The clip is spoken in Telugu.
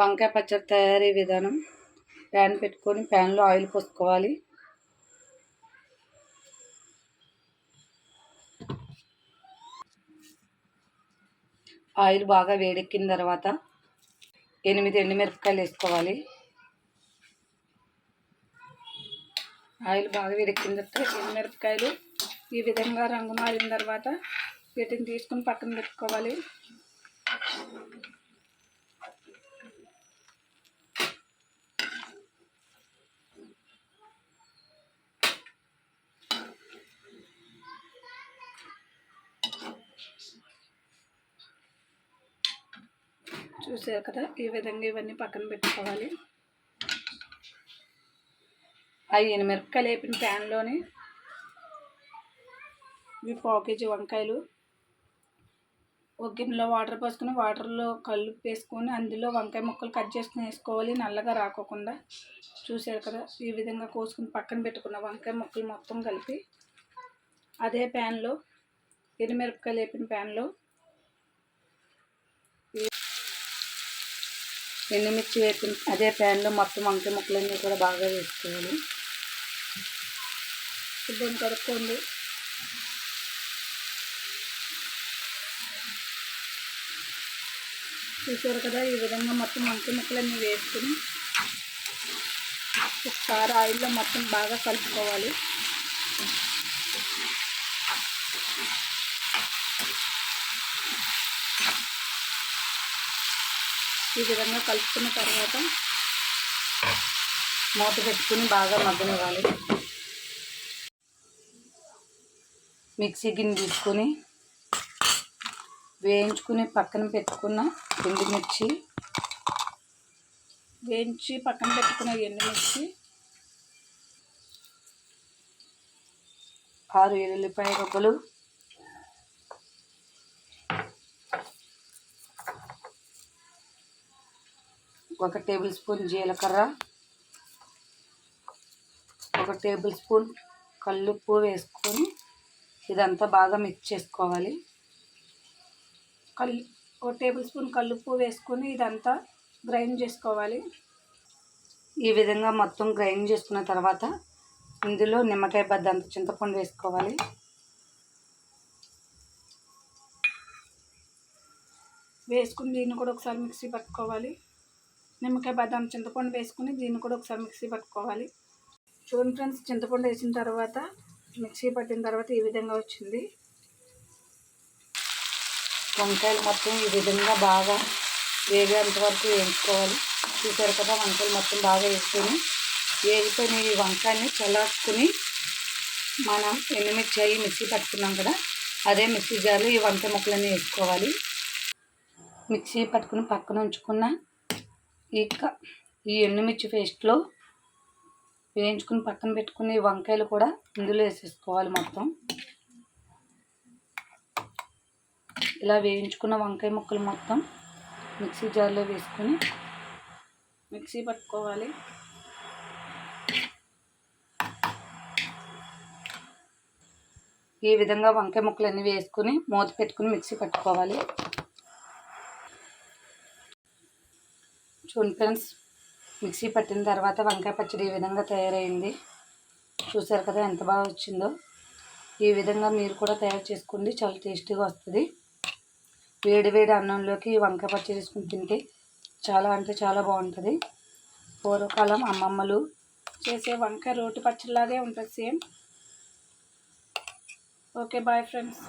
వంకాయ పచ్చడి తయారీ విధానం. ప్యాన్ పెట్టుకొని ప్యాన్లో ఆయిల్ పోసుకోవాలి. ఆయిల్ బాగా వేడెక్కిన తర్వాత ఎనిమిది ఎండుమిరపకాయలు వేసుకోవాలి. ఆయిల్ బాగా వేడెక్కిన తర్వాత ఎండుమిరపకాయలు ఈ విధంగా రంగు మారిన తర్వాత వీటిని తీసుకుని పక్కన పెట్టుకోవాలి. చూసారు కదా ఈ విధంగా ఇవన్నీ పక్కన పెట్టుకోవాలి. అవి మిరపకాయలు వేపిన ప్యాన్లోని ఇవి పావు కేజీ వంకాయలు. ఒక గిన్నెలో వాటర్ పోసుకుని వాటర్లో కళ్ళు వేసుకొని అందులో వంకాయ ముక్కలు కట్ చేసుకుని వేసుకోవాలి. నల్లగా రాకోకుండా చూసారు కదా ఈ విధంగా కోసుకుని పక్కన పెట్టుకున్న వంకాయ ముక్కలు మొత్తం కలిపి అదే ప్యాన్లో ఎనిమిరపకాయలు వేపిన ప్యాన్లో ఎండుమిర్చి వేపిన అదే ప్యాన్లో మొత్తం వంకాయ ముక్కలన్నీ కూడా బాగా వేసుకోవాలి. శుభ్రం కడుక్కోండి. చూసారు కదా ఈ విధంగా మొత్తం వంకాయ ముక్కలన్నీ వేసుకుని ఒకసారి ఆయిల్లో మొత్తం బాగా కలుపుకోవాలి. ఈ విధంగా కలుపుకున్న తర్వాత మూత పెట్టుకుని బాగా మగ్గనివ్వాలి. మిక్సీ గిన్నె తీసుకొని వేయించుకుని పక్కన పెట్టుకున్న ఎండుమిర్చి వేయించి పక్కన పెట్టుకున్న ఎండుమిర్చి ఆరు ఎల్లుల్లిపాయ రొబ్బలు. ఒక టేబుల్ స్పూన్ జీలకర్ర ఒక టేబుల్ స్పూన్ కల్లుప్పు వేసుకొని ఇదంతా బాగా మిక్స్ చేసుకోవాలి. కల్లు ఒక టేబుల్ స్పూన్ కల్లుప్పు వేసుకొని ఇదంతా గ్రైండ్ చేసుకోవాలి. ఈ విధంగా మొత్తం గ్రైండ్ చేసుకున్న తర్వాత ఇందులో నిమ్మకాయ బద్దంత చింతపండు వేసుకోవాలి. వేసుకుని దీన్ని కూడా ఒకసారి మిక్సీ పట్టుకోవాలి. నిమ్మకాయ బాదం చింతపండు వేసుకుని దీన్ని కూడా ఒకసారి మిక్సీ పట్టుకోవాలి. చూడండి ఫ్రెండ్స్ చింతపండు వేసిన తర్వాత మిక్సీ పట్టిన తర్వాత ఈ విధంగా వచ్చింది. వంకాయలు మొత్తం ఈ విధంగా బాగా వేగేంత వరకు వేయించుకోవాలి. చూసారు కదా వంకాయలు మొత్తం బాగా వేసుకొని వేగిపోయిన ఈ వంకాయని చల్లార్చుకుని మనం ఎండుమిర్చి అయ్యి మిక్సీ పట్టుకున్నాం కదా అదే మిక్సీ జార్లో ఈ వంకాయ ముక్కలన్నీ వేసుకోవాలి. మిక్సీ పట్టుకుని పక్కన ఉంచుకున్న ఇక ఈ ఎండుమిర్చి పేస్ట్లో వేయించుకుని పక్కన పెట్టుకుని వంకాయలు కూడా ఇందులో వేసేసుకోవాలి మొత్తం. ఇలా వేయించుకున్న వంకాయ ముక్కలు మొత్తం మిక్సీ జార్లో వేసుకొని మిక్సీ పట్టుకోవాలి. ఈ విధంగా వంకాయ ముక్కలు అన్నీ వేసుకుని మూత పెట్టుకుని మిక్సీ పట్టుకోవాలి. చూడండి ఫ్రెండ్స్ మిక్సీ పట్టిన తర్వాత వంకాయ పచ్చడి ఈ విధంగా తయారైంది. చూసారు కదా ఎంత బాగా వచ్చిందో. ఈ విధంగా మీరు కూడా తయారు చేసుకోండి చాలా టేస్టీగా వస్తుంది. వేడి వేడి అన్నంలోకి వంకాయ పచ్చడి వేసుకుని తింటే చాలా అంటే చాలా బాగుంటుంది. పూర్వకాలం అమ్మమ్మలు చేసే వంకాయ రోటి పచ్చడిలాగే ఉంటుంది సేమ్. Okay bye friends.